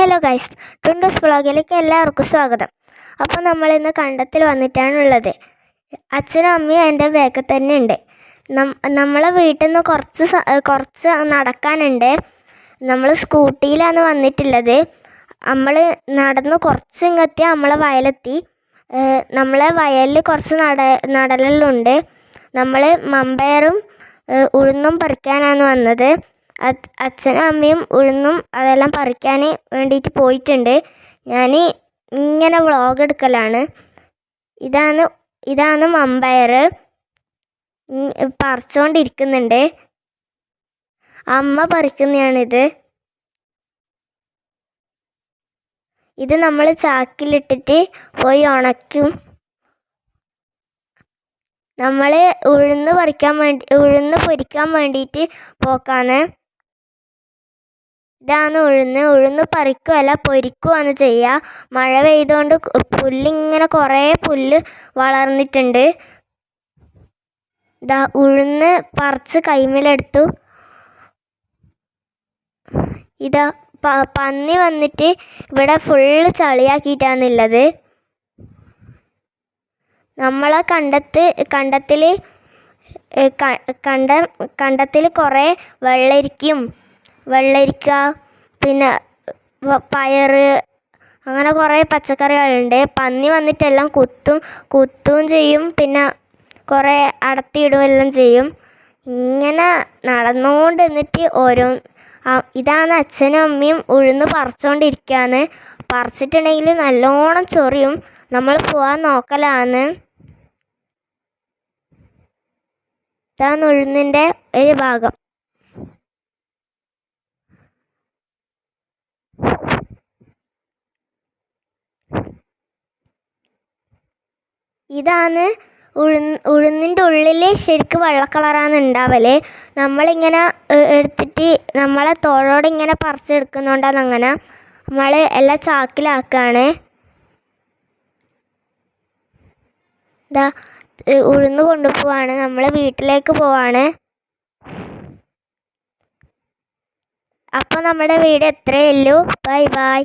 Hello guys ടുണ്ടൂസ് വ്ളോഗിലേക്ക് എല്ലാവർക്കും സ്വാഗതം. അപ്പോൾ നമ്മൾ ഇന്ന് കണ്ടത്തിൽ വന്നിട്ടാണുള്ളത് അച്ഛനും അമ്മയും എന്റെ ബാക്കിൽ തന്നെ ഉണ്ട്. നമ്മളെ വീട്ടിൽ നിന്ന് കുറച്ച് കുറച്ച് നടക്കാനുണ്ട്. നമ്മൾ സ്കൂട്ടിയിലാണ് വന്നിട്ടുള്ളത്. നമ്മൾ നടന്ന് കുറച്ച് ഇങ്ങെത്തി നമ്മളെ വയലെത്തി. നമ്മളെ വയലിൽ കുറച്ച് നട നടലെല്ലാം നമ്മൾ മമ്പയറും ഉഴുന്നും പറിക്കാനാണ് വന്നത്. അച്ഛനും അമ്മയും ഉഴുന്നും അതെല്ലാം പറിക്കാൻ വേണ്ടിയിട്ട് പോയിട്ടുണ്ട്. ഞാൻ ഇങ്ങനെ വ്ളോഗ് എടുക്കലാണ്. ഇതാണ് ഇതാണ് മമ്പയർ പറിച്ചുകൊണ്ടിരിക്കുന്നുണ്ട് അമ്മ പറിക്കുന്നതാണിത് ഇത് നമ്മൾ ചാക്കിലിട്ടിട്ട് പോയി ഉണക്കും നമ്മൾ ഉഴുന്ന് പറിക്കാൻ വേണ്ടി ഉഴുന്ന് പൊരിക്കാൻ വേണ്ടിയിട്ട് പോക്കാണ്. ഇതാണ് ഉഴുന്ന് ഉഴുന്ന് പറിക്കുകയല്ല പൊരിക്കുകയാണ് ചെയ്യുക മഴ പെയ്തുകൊണ്ട് പുല്ലിങ്ങനെ കുറേ പുല്ല് വളർന്നിട്ടുണ്ട്. ഇതാ ഉഴുന്ന് പറിച്ച് കൈമേലെടുത്തു. ഇതാ പ പന്നി വന്നിട്ട് ഇവിടെ ഫുള്ള് ചളിയാക്കിയിട്ടാണുള്ളത് നമ്മളെ കണ്ടത്ത് കണ്ടത്തിൽ കണ്ട കണ്ടത്തിൽ കുറേ വെള്ളരിക്കയും വെള്ളരിക്ക പിന്നെ പയർ അങ്ങനെ കുറേ പച്ചക്കറികളുണ്ട്. പന്നി വന്നിട്ടെല്ലാം കുത്തും കുത്തുകയും ചെയ്യും. പിന്നെ കുറേ അടത്തിയിടുകയെല്ലാം ചെയ്യും. ഇങ്ങനെ നടന്നുകൊണ്ട് നിന്നിട്ട് ഓരോ ഇതാണ് അച്ഛനും അമ്മയും ഉഴുന്ന് പറിച്ചുകൊണ്ടിരിക്കുകയാണ് പറിച്ചിട്ടുണ്ടെങ്കിൽ നല്ലോണം ചൊറിയും. നമ്മൾ പോവാൻ നോക്കലാണ്. ഇതാണ് ഉഴുന്നിന്റെ ഒരു ഭാഗം. ഇതാണ് ഉഴു ഉഴുന്നിന്റെ ഉള്ളിൽ ശരിക്കും വെള്ള കളറാണ് ഉണ്ടാവൽ നമ്മളിങ്ങനെ എടുത്തിട്ട് നമ്മളെ തോളോടെ ഇങ്ങനെ പറിച്ചെടുക്കുന്നതുകൊണ്ടാണ് അങ്ങനെ. നമ്മൾ എല്ലാം ചാക്കിലാക്കുകയാണ് ഇതാ ഉഴുന്ന് കൊണ്ടുപോവാണ്. നമ്മൾ വീട്ടിലേക്ക് പോവാണ്. അപ്പോൾ നമ്മുടെ വീട് എത്രയേ ഉള്ളൂ? Bye bye.